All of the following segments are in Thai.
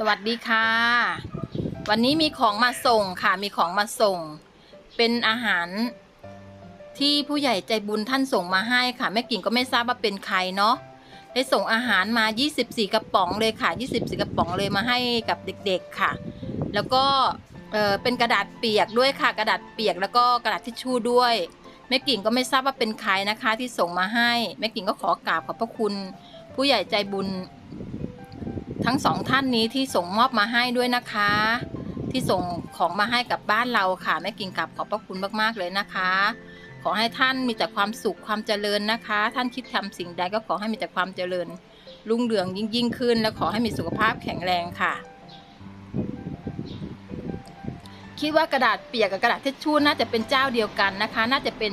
สวัสดีค่ะ วันนี้มีของมาส่งค่ะ มีของมาส่ง เป็นอาหารที่ผู้ใหญ่ใจบุญท่านส่งมาให้ค่ะแม่กิ่งก็ไม่ทราบว่าเป็นใครเนาะได้ส่งอาหารมา 24 กระป๋องเลยค่ะ 24 กระป๋องเลยมาให้กับเด็กๆค่ะ แล้วก็เออเป็นกระดาษเปียกด้วยค่ะ กระดาษเปียกแล้วก็กระดาษทิชชู่ด้วยแม่กิ่งก็ไม่ทราบว่าเป็นใครนะคะ ที่ส่งมาให้แม่กิ่งก็ขอกราบขอบพระคุณ ผู้ใหญ่ใจบุญ ทั้งสองท่านนี้ที่ส่งมอบมาให้ด้วยนะคะ ที่ส่งของมาให้กับบ้านเราค่ะแม่กิ่งกลับขอบพระคุณมากๆเลยนะคะ ขอให้ท่านมีแต่ความสุขความเจริญนะคะ ท่านคิดทำสิ่งใดก็ขอให้มีแต่ความเจริญ รุ่งเรืองยิ่งยิ่งขึ้น และขอให้มีสุขภาพแข็งแรงค่ะ คิดว่ากระดาษเปียกกับกระดาษทิชชู่น่าจะเป็นเจ้าเดียวกันนะคะ น่าจะเป็น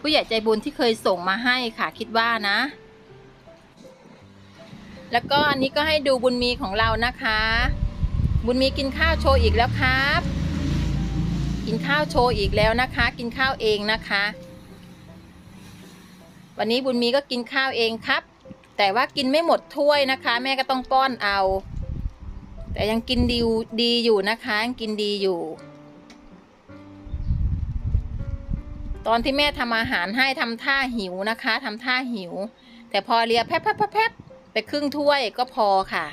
ผู้ใหญ่ใจบุญที่เคยส่งมาให้ค่ะ คิดว่านะ แล้วก็อันนี้ก็ให้ดูบุญมีของเรานะคะ บุญมีกินข้าวโชว์อีกแล้วครับ กินข้าวโชว์อีกแล้วนะคะ กินข้าวเองนะคะ วันนี้บุญมีก็กินข้าวเองครับ แต่ว่ากินไม่หมดถ้วยนะคะ แม่ก็ต้องป้อนเอา แต่ยังกินดีดีอยู่นะคะยังกินดีอยู่ ตอนที่แม่ทำอาหารให้ทำท่าหิวนะคะทำท่าหิว แต่พอเลียแพบแพบแพบแพบ ไปครึ่งถ้วยก็พอค่ะ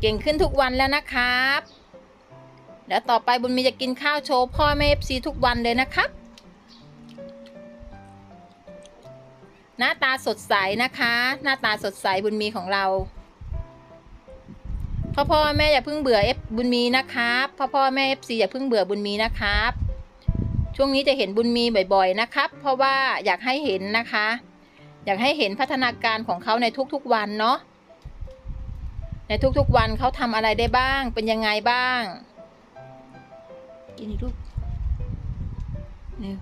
เก่งขึ้นทุกวันแล้วนะครับ แล้วต่อไปบุญมีจะกินข้าวโชว์พ่อแม่เอฟซีทุกวันเลยนะครับ หน้าตาสดใสนะคะ หน้าตาสดใสบุญมีของเราพ่อพ่อแม่อย่าเพิ่งเบื่อเอฟบุญมีนะครับพ่อพ่อแม่เอฟซีอย่าเพิ่งเบื่อบุญมีนะครับ ช่วงนี้จะเห็นบุญมีบ่อย ๆ นะครับ เพราะว่าอยากให้เห็นนะคะ อยากให้เห็นพัฒนาการของเขาในทุกๆวันเนาะในทุกๆวันเขาทำอะไรได้บ้าง เป็นยังไงบ้างกินอีกลูกนี่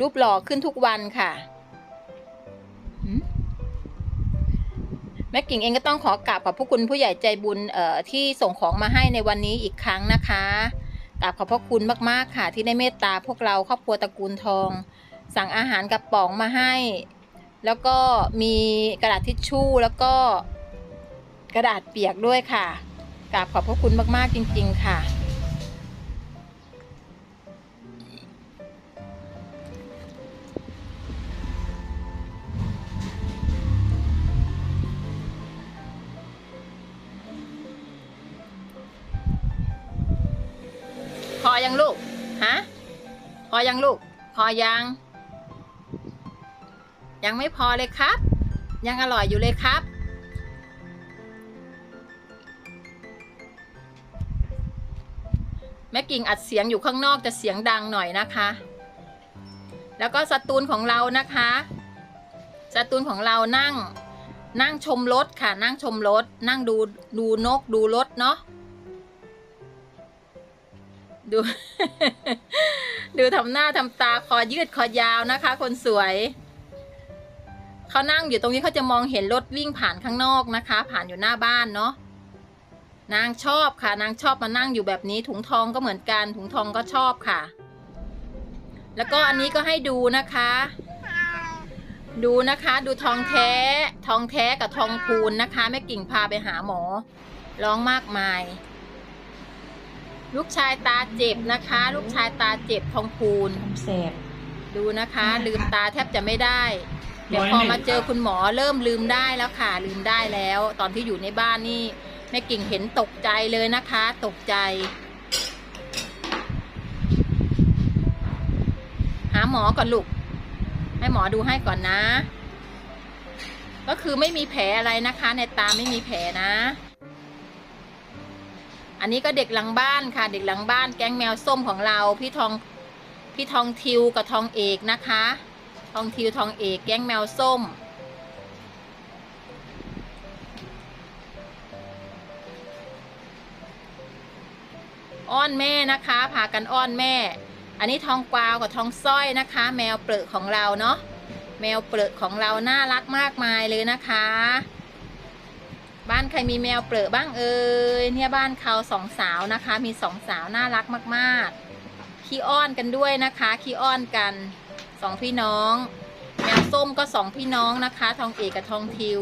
รูปหล่อขึ้นทุกวันค่ะหืมแม่กิ่งเองก็ต้องขอกราบขอบพระคุณผู้ใหญ่ใจบุญเอ่อที่ส่งของมาให้ในวันนี้อีกครั้งนะคะ กราบขอบพระคุณมากๆค่ะ ที่ได้เมตตาพวกเราครอบครัวตระกูลทอง สั่งอาหารกระป๋องมาให้ แล้วก็มีกระดาษทิชชู่แล้วก็กระดาษเปียกด้วยค่ะกราบขอบพระคุณมากๆจริง ๆ ค่ะ ยังลูก ฮะ พอยังลูก พอยัง ยังไม่พอเลยครับ ยังอร่อยอยู่เลยครับ แม่กิ่งอัดเสียงอยู่ข้างนอกจะเสียงดังหน่อยนะคะ แล้วก็สตูนของเรานะคะสตูนของเรานั่งนั่งชมรถค่ะ นั่งชมรถนั่งดูดูนกดูรถเนาะ ดู ดูทำหน้าทำตาคอยืดคอยาวนะคะ คนสวย เขานั่งอยู่ตรงนี้เขาจะมองเห็นรถวิ่งผ่านข้างนอกนะคะ ผ่านอยู่หน้าบ้านเนาะนางชอบค่ะ นางชอบมานั่งอยู่แบบนี้ ถุงทองก็เหมือนกัน ถุงทองก็ชอบค่ะ แล้วก็อันนี้ก็ให้ดูนะคะ ดูนะคะ ดูทองแท้ ทองแท้กับทองพูนนะคะแม่กิ่งพาไปหาหมอร้องมากมาย ลูกชายตาเจ็บนะคะ ลูกชายตาเจ็บทองพูนทำแสบดูนะคะ ลืมตาแทบจะไม่ได้เดี๋ยวพอมาเจอคุณหมอเริ่มลืมได้แล้วค่ะ ลืมได้แล้ว ตอนที่อยู่ในบ้านนี่แม่กิ่งเห็นตกใจเลยนะคะ ตกใจ หาหมอก่อนลูก ให้หมอดูให้ก่อนนะ ก็คือไม่มีแผลอะไรนะคะ ในตาไม่มีแผลนะ อันนี้ก็เด็กหลังบ้านค่ะ เด็กหลังบ้านแก๊งแมวส้มของเราพี่ทองพี่ทองทิวกับทองเอกนะคะ ทองทิวทองเอกแก๊งแมวส้ม อ้อนแม่นะคะพากันอ้อนแม่ อันนี้ทองกวาวกับทองสร้อยนะคะ แมวเปลือกของเราเนาะแมวเปลือกของเราน่ารักมากมายเลยนะคะ บ้านใครมีแมวเปลือกบ้างเอ่ยเนี่ยบ้านเขาสองสาวนะคะ มีสองสาวน่ารักมากๆขี้อ้อนกันด้วยนะคะขี้อ้อนกันสองพี่น้องแมวส้มก็สองพี่น้องนะคะ ทองเอกกับทองทิว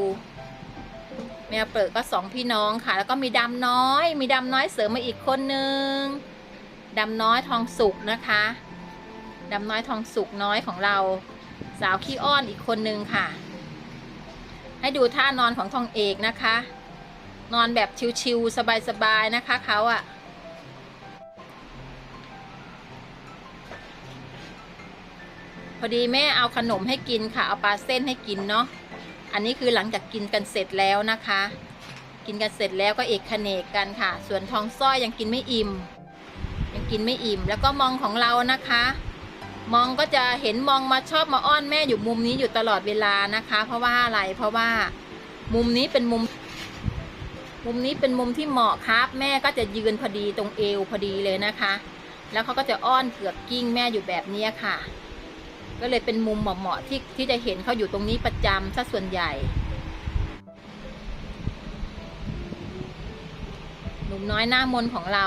แมวเปิดก็สองพี่น้องค่ะ แล้วก็มีดำน้อย มีดำน้อยเสริมมาอีกคนนึงดำน้อยทองสุกนะคะดำน้อยทองสุกน้อยของเรา สาวขี้อ้อนอีกคนนึงค่ะ ให้ดูท่านอนของทองเอกนะคะ นอนแบบชิวๆสบายๆนะคะเขาอะพอดีแม่เอาขนมให้กินค่ะ เอาปลาเส้นให้กินเนาะ อันนี้คือหลังจากกินกันเสร็จแล้วนะคะ กินกันเสร็จแล้วก็เอกขเนกกันค่ะ ส่วนทองสร้อยยังกินไม่อิ่ม ยังกินไม่อิ่ม แล้วก็มองของเรานะคะ มองก็จะเห็นมองมาชอบมาอ้อนแม่อยู่มุมนี้อยู่ตลอดเวลานะคะ เพราะว่าอะไรเพราะว่ามุมนี้เป็นมุม มุมนี้เป็นมุมที่เหมาะครับ แม่ก็จะยืนพอดีตรงเอวพอดีเลยนะคะ แล้วเขาก็จะอ้อนเกือกกิ้งแม่อยู่แบบนี้ค่ะ ก็เลยเป็นมุมเหมาะๆที่ที่จะเห็นเขาอยู่ตรงนี้ประจำซะส่วนใหญ่หนุ่มน้อยหน้ามนของเรา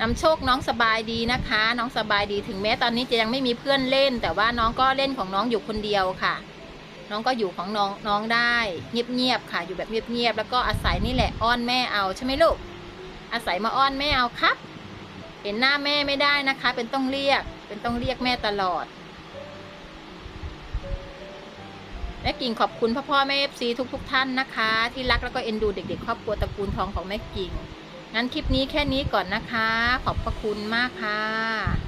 นำโชคน้องสบายดีนะคะ น้องสบายดีถึงแม้ตอนนี้จะยังไม่มีเพื่อนเล่น แต่ว่าน้องก็เล่นของน้องอยู่คนเดียวค่ะ น้องก็อยู่ของน้องน้องได้ เงียบๆค่ะ อยู่แบบเงียบๆแล้วก็อาศัยนี่แหละอ้อนแม่เอาใช่ไหมลูก อาศัยมาอ้อนแม่เอาครับ เห็นหน้าแม่ไม่ได้นะคะ เป็นต้องเรียก เป็นต้องเรียกแม่ตลอดแม่กิ่งขอบคุณพ่อพ่อแม่เอฟซีทุกๆท่านนะคะ ที่รักแล้วก็เอ็นดูเด็กๆ ครอบครัวตระกูลทองของแม่กิ่ง งั้นคลิปนี้แค่นี้ก่อนนะคะ ขอบพระคุณมากค่ะ